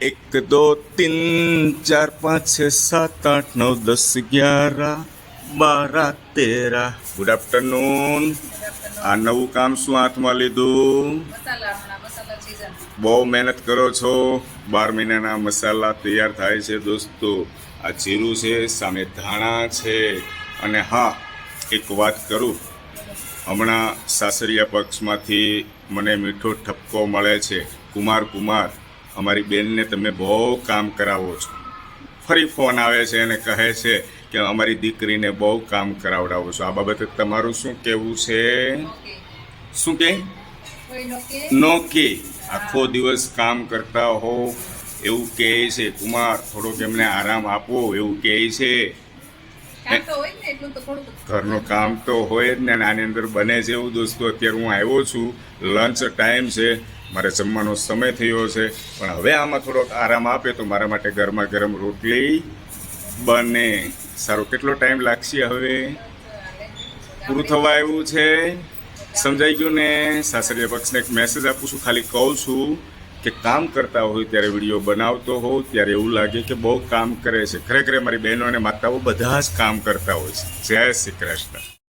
એક દો તીન ચાર પાંચ છ સાત આઠ નવ દસ અગિયાર બારા તેરા. ગુડ આફ્ટરનૂન આ નવું કામ શું હાથમાં લીધું. બહુ મહેનત કરો છો. બાર મહિનાના મસાલા તૈયાર થાય છે દોસ્તો. આ જીરું છે સામે ધાણા છે. અને હા એક વાત કરું. હમણાં સાસરિયા પક્ષમાંથી મને મીઠો ઠપકો મળે છે. કુમાર કુમાર. અમારી બેનને તમે બહુ કામ કરાવો છો. ફરી ફોન આવે છે અને કહે છે કે અમારી દીકરીને બહુ કામ કરાવડાવો છો. આ બાબતે તમારું શું કહેવું છે? શું કે? નો કે આખો દિવસ કામ કરતા હો. એવું કહે છે. કુમાર થોડોક એમને આરામ આપો. એવું કહે છે. ઘરનું કામ તો હોય જ ને આની અંદર બને છે એવું દોસ્તો. અત્યારે હું આવ્યો છું. લંચ ટાઈમ છે. મારે જમવાનો સમય થયો છે, પણ હવે આમાં થોડોક આરામ આપે તો મારા માટે ગરમા ગરમ રોટલી બને. સારો, કેટલો ટાઈમ લાગશે હવે? પૂરું થવા આવ્યું છે. સમજાઈ ગયું ને? સાસરીયા પક્ષને એક મેસેજ આપું છું, ખાલી કહું છું કે કામ કરતા હોય ત્યારે વીડિયો બનાવતો હોઉં, ત્યારે એવું લાગે કે બહુ કામ કરે છે. ખરેખર મારી બહેનો અને માતાઓ બધા જ કામ કરતા હોય છે. જય શ્રી કૃષ્ણ.